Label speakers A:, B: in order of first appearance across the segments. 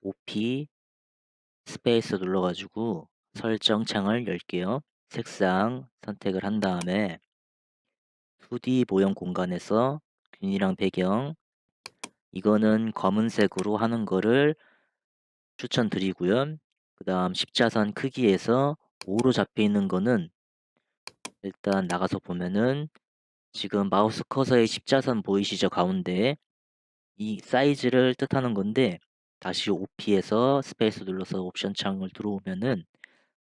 A: OP 스페이스 눌러 가지고 설정 창을 열게요. 색상 선택을 한 다음에 2D 모형 공간에서 균이랑 배경 이거는 검은색으로 하는 거를 추천드리고요. 그 다음 십자선 크기에서 5로 잡혀 있는 거는 일단 나가서 보면은 지금 마우스 커서의 십자선 보이시죠? 가운데 이 사이즈를 뜻하는 건데 다시 OP에서 스페이스 눌러서 옵션 창을 들어오면은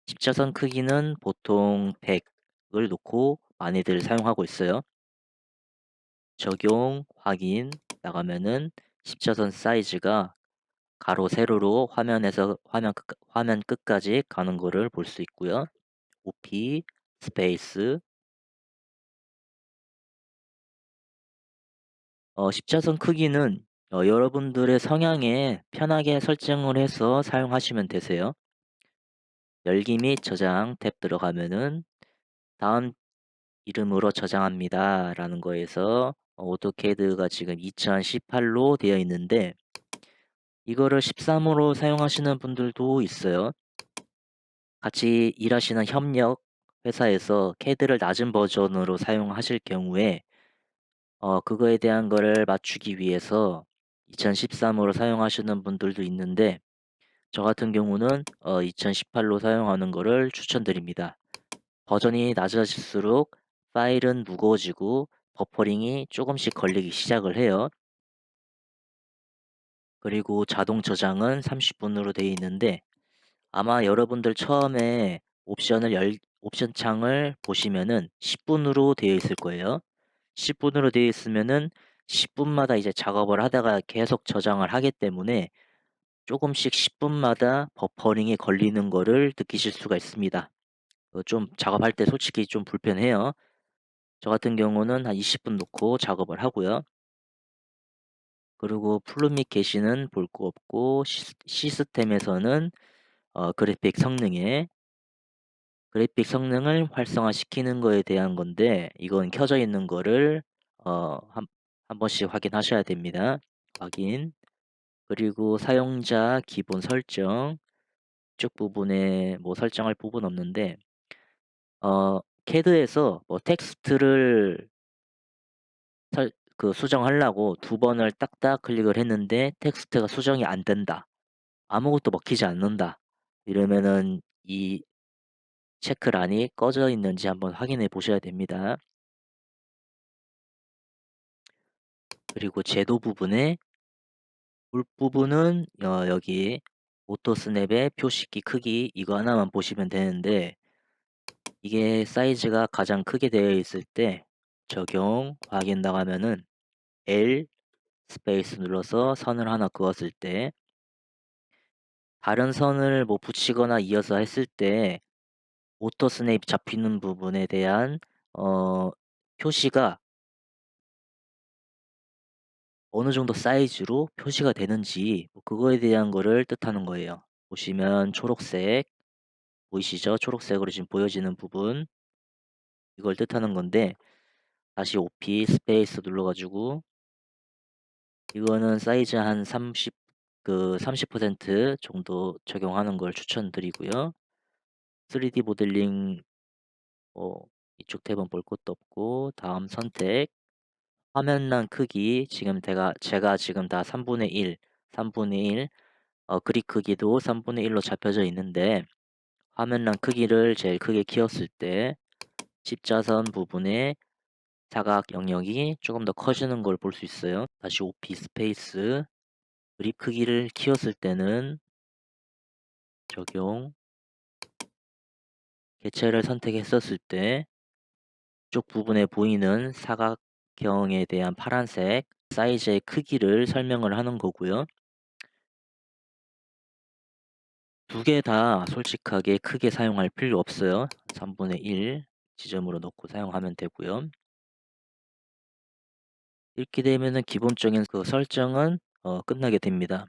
A: 십자선 크기는 보통 100을 놓고 많이들 사용하고 있어요. 적용, 확인 나가면은 십자선 사이즈가 가로 세로로 화면에서 화면 끝, 화면 끝까지 가는 거를 볼 수 있고요. OP 스페이스 어, 십자선 크기는 어, 여러분들의 성향에 편하게 설정을 해서 사용하시면 되세요. 열기 및 저장 탭 들어가면은 다음 이름으로 저장합니다 라는 거에서 오토캐드가 지금 2018로 되어 있는데 이거를 13으로 사용하시는 분들도 있어요. 같이 일하시는 협력 회사에서 캐드를 낮은 버전으로 사용하실 경우에 어, 그거에 대한 거를 맞추기 위해서 2013으로 사용하시는 분들도 있는데 저 같은 경우는 어, 2018로 사용하는 거를 추천드립니다. 버전이 낮아질수록 파일은 무거워지고 버퍼링이 조금씩 걸리기 시작을 해요. 그리고 자동 저장은 30분으로 되어 있는데 아마 여러분들 처음에 옵션을 열, 옵션 창을 보시면은 10분으로 되어 있을 거예요. 10분으로 되어 있으면은 10분마다 이제 작업을 하다가 계속 저장을 하기 때문에 조금씩 10분마다 버퍼링이 걸리는 거를 느끼실 수가 있습니다. 어, 좀 작업할 때 솔직히 좀 불편해요. 저 같은 경우는 한 20분 놓고 작업을 하고요. 그리고 플루 및 게시는 볼 거 없고 시, 스템에서는 어, 그래픽 성능에 그래픽 성능을 활성화시키는 거에 대한 건데 이건 켜져 있는 거를 어, 한, 한 번씩 확인하셔야 됩니다. 확인 그리고 사용자 기본 설정 쪽 부분에 뭐 설정할 부분 없는데 어, 캐드에서 뭐 텍스트를 설, 그 수정하려고 두 번을 딱딱 클릭을 했는데 텍스트가 수정이 안 된다. 아무것도 먹히지 않는다. 이러면은 이 체크란이 꺼져 있는지 한번 확인해 보셔야 됩니다. 그리고 제도 부분에 물 부분은 어, 여기 오토 스냅의 표식기 크기 이거 하나만 보시면 되는데 이게 사이즈가 가장 크게 되어 있을 때 적용 확인 나가면은 L 스페이스 눌러서 선을 하나 그었을 때 다른 선을 뭐 붙이거나 이어서 했을 때 오토 스냅 잡히는 부분에 대한 어, 표시가 어느 정도 사이즈로 표시가 되는지 뭐 그거에 대한 거를 뜻하는 거예요. 보시면 초록색 보이시죠? 초록색으로 지금 보여지는 부분 이걸 뜻하는 건데 다시 OP 스페이스 눌러가지고 이거는 사이즈 한 30, 그 30% 정도 적용하는 걸 추천드리고요. 3D 모델링 뭐 이쪽 탭은 볼 것도 없고 다음 선택 화면란 크기 지금 제가 제가 지금 다 3분의 1, 3분의 1 어, 그립 크기도 3분의 1로 잡혀져 있는데 화면란 크기를 제일 크게 키웠을 때 십자선 부분에 사각 영역이 조금 더 커지는 걸 볼 수 있어요. 다시 OP 스페이스 그립 크기를 키웠을 때는 적용 개체를 선택했었을 때 쪽 부분에 보이는 사각 형에 대한 파란색 사이즈의 크기를 설명을 하는 거고요. 두 개 다 솔직하게 크게 사용할 필요 없어요. 3분의 1 지점으로 놓고 사용하면 되고요. 이렇게 되면은 기본적인 그 설정은 어, 끝나게 됩니다.